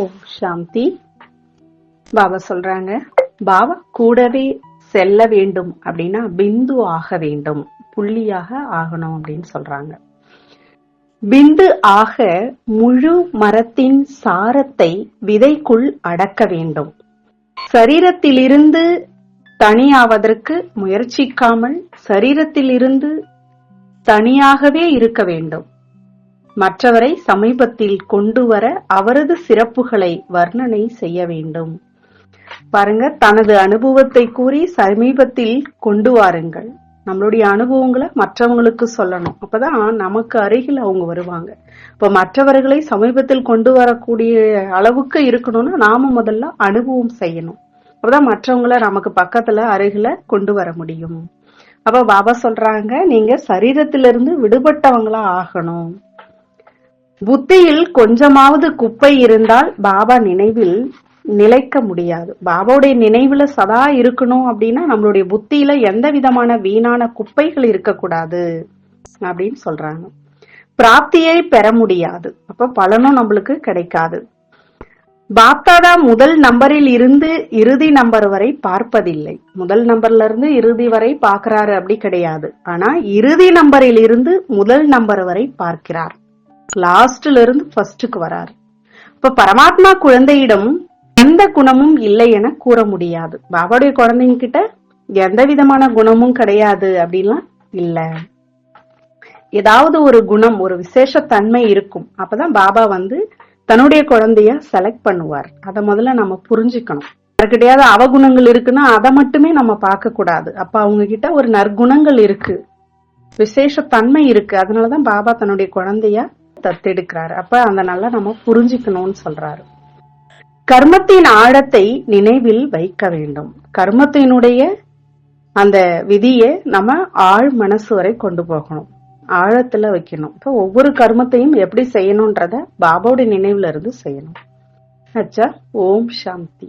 ஓம் சாந்தி. பாபா சொல்றாங்க பாபா கூடவே செல்ல வேண்டும் அப்படின்னா பிந்து ஆக வேண்டும். புள்ளியாக ஆகணும் அப்படின்னு சொல்றாங்க. பிந்து ஆக முழு மரத்தின் சாரத்தை விதைக்குள் அடக்க வேண்டும். சரீரத்திலிருந்து தனியாவதற்கு முயற்சிக்காமல் சரீரத்திலிருந்து தனியாகவே இருக்க வேண்டும். மற்றவரை சமீபத்தில் கொண்டு வர அவரது சிறப்புகளை வர்ணனை செய்ய வேண்டும். பாருங்க தனது அனுபவத்தை கூறி சமீபத்தில் கொண்டு வாருங்கள். நம்மளுடைய அனுபவங்களை மற்றவங்களுக்கு சொல்லணும். அப்பதான் நமக்கு அருகில் அவங்க வருவாங்க. இப்ப மற்றவர்களை சமீபத்தில் கொண்டு வரக்கூடிய அளவுக்கு இருக்கணும்னா நாம முதல்ல அனுபவம் செய்யணும். அப்பதான் மற்றவங்கள நமக்கு பக்கத்துல அருகில கொண்டு வர முடியும். அப்ப பாபா சொல்றாங்க நீங்க சரீரத்திலிருந்து விடுபட்டவங்களா ஆகணும். புத்தியில் கொஞ்சமாவது குப்பை இருந்தால் பாபா நினைவில் நிலைக்க முடியாது. பாபாவுடைய நினைவுல சதா இருக்கணும் அப்படின்னா நம்மளுடைய புத்தியில எந்த விதமான வீணான குப்பைகள் இருக்கக்கூடாது அப்படின்னு சொல்றாங்க. பிராப்தியை பெற முடியாது. அப்ப பலனும் நம்மளுக்கு கிடைக்காது. பாப்தாதா முதல் நம்பரில் இருந்து இறுதி நம்பர் வரை பார்ப்பதில்லை. முதல் நம்பர்ல இருந்து இறுதி வரை பார்க்கிறாரு அப்படி கிடையாது. ஆனா இறுதி நம்பரில் இருந்து முதல் நம்பர் வரை பார்க்கிறார். லாஸ்ட்ல இருந்து ஃபர்ஸ்டுக்கு வராரு. இப்ப பரமாத்மா குழந்தையிடம் எந்த குணமும் இல்லை என கூற முடியாது. பாபாவுடைய குழந்தைங்க கிட்ட எந்த விதமான குணமும் கிடையாது அப்படின்லாம் இல்ல. ஏதாவது ஒரு குணம் ஒரு விசேஷ தன்மை இருக்கும். அப்பதான் பாபா வந்து தன்னுடைய குழந்தைய செலக்ட் பண்ணுவார். அத முதல்ல நம்ம புரிஞ்சுக்கணும். யாருக்கிட்டையாவது அவகுணங்கள் இருக்குன்னா அதை மட்டுமே நம்ம பார்க்க கூடாது அப்ப அவங்க கிட்ட ஒரு நற்குணங்கள் இருக்கு. விசேஷ தன்மை இருக்கு. அதனாலதான் பாபா தன்னுடைய குழந்தைய தத்தெடுக்கிறாரு. அப்ப அந்த நல்லா நம்ம புரிஞ்சுக்கணும்னு சொல்றாரு. கர்மத்தின் ஆழத்தை நினைவில் வைக்க வேண்டும். கர்மத்தினுடைய அந்த விதியை நம்ம ஆழ் மனசு வரை கொண்டு போகணும். ஆழத்துல வைக்கணும். இப்போ ஒவ்வொரு கர்மத்தையும் எப்படி செய்யணும்ன்றத பாபாவுடைய நினைவுல இருந்து செய்யணும். அச்சா ஓம் சாந்தி.